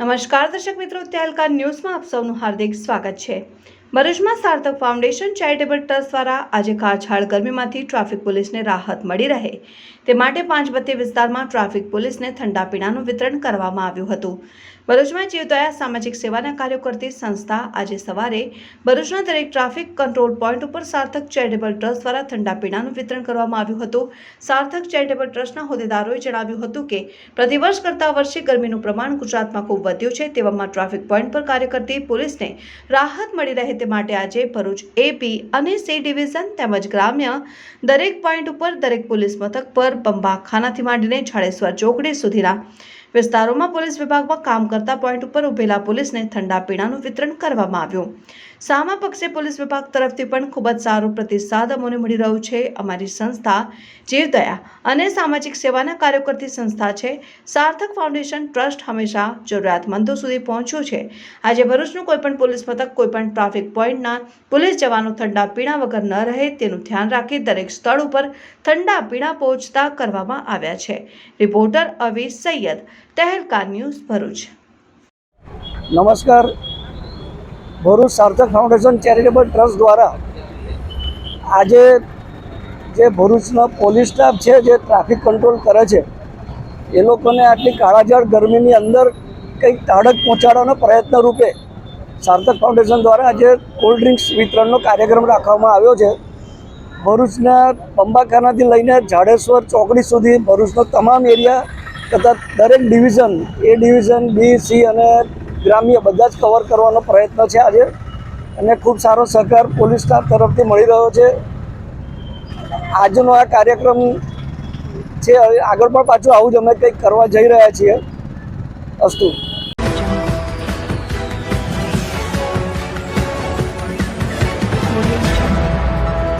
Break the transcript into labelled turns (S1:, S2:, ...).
S1: નમસ્કાર દર્શક મિત્રો તેલકા ન્યૂઝમાં આપ સૌનું હાર્દિક સ્વાગત છે. ભરૂચમાં સાર્થક ફાઉન્ડેશન ચેરિટેબલ ટ્રસ્ટ દ્વારા આજે કાછાળ ગરમીમાંથી ટ્રાફિક પોલીસને રાહત મળી રહે. તે માટે પાંચબત્તી વિસ્તારમાં ટ્રાફિક પોલીસને ઠંડા પીણાનું વિતરણ કરવામાં આવ્યું હતું. ભરૂચમાં જીવદયા સામાજિક સેવાના કાર્યો કરતી સંસ્થા આજે સવારે ભરૂચના દરેક ટ્રાફિક કંટ્રોલ પોઈન્ટ ઉપર સાર્થક ચેરિટેબલ ટ્રસ્ટ દ્વારા ઠંડા પીણાનું વિતરણ કરવામાં આવ્યું હતું. સાર્થક ચેરિટેબલ ટ્રસ્ટના હોદ્દેદારોએ જણાવ્યું હતું કે, પ્રતિવર્ષ કરતા વર્ષે ગરમીનું પ્રમાણ ગુજરાતમાં ખૂબ વધ્યું છે તેવામાં ટ્રાફિક પોઈન્ટ પર કાર્ય કરતી પોલીસને રાહત મળી રહે તે માટે આજે ભરૂચ એપી અને સી ડિવિઝન તેમજ ગ્રામ્ય દરેક પોઈન્ટ ઉપર દરેક પોલીસ મથક પર બંબાખાનાથી માંડીને જાડેશ્વર ચોકડી સુધીના વિસ્તારોમાં પોલીસ વિભાગમાં કામ કરતા પોઈન્ટ ઉપર ઉભેલા પોલીસને ઠંડા પીણાનું વિતરણ કરવામાં આવ્યું. સામા પક્ષે પોલીસ વિભાગ તરફથી પણ ખૂબ જ સારો પ્રતિસાદ અમોને મળી રહ્યો છે. અમારી સંસ્થા જીવદયા અને સામાજિક સેવાના કાર્યો કરતી સંસ્થા છે. સાર્થક ફાઉન્ડેશન ટ્રસ્ટ હંમેશા જરૂરિયાતમંદો સુધી પહોંચ્યું છે. આજે ભરૂચનું કોઈપણ પોલીસ મથક કોઈપણ ટ્રાફિક પોઈન્ટના પોલીસ જવાનો ઠંડા પીણા વગર ન રહે તેનું ધ્યાન રાખી દરેક સ્થળ ઉપર ઠંડા પીણા પહોંચતા કરવામાં આવ્યા છે. Reporter Avi Sayyed Tehelka news Bharuch.
S2: નમસ્કાર. ભરૂચ સાર્થક ફાઉન્ડેશન ચેરિટેબલ ટ્રસ્ટ દ્વારા આજે જે ભરૂચનો પોલીસ સ્ટાફ છે, જે ટ્રાફિક કંટ્રોલ કરે છે, એ લોકોને આટલી કાળાજાળ ગરમીની અંદર કંઈક તાડક પહોંચાડવાનો પ્રયત્ન રૂપે સાર્થક ફાઉન્ડેશન દ્વારા આજે કોલ્ડ ડ્રિંક્સ વિતરણનો કાર્યક્રમ રાખવામાં આવ્યો છે. ભરૂચના બંબાખાનાથી લઈને જાડેશ્વર ચોકડી સુધી ભરૂચનો તમામ એરિયા તથા દરેક division, A division, B, C અને ગ્રામ્ય બધા જ કવર કરવાનો પ્રયત્ન છે આજે. અને ખૂબ સારો સહકાર પોલીસ સ્ટાફ તરફથી મળી રહ્યો છે. આજનો આ કાર્યક્રમ છે આગળ પણ પાછું આવું જ અમે કંઈક કરવા જઈ રહ્યા છીએ. અસ્તુ.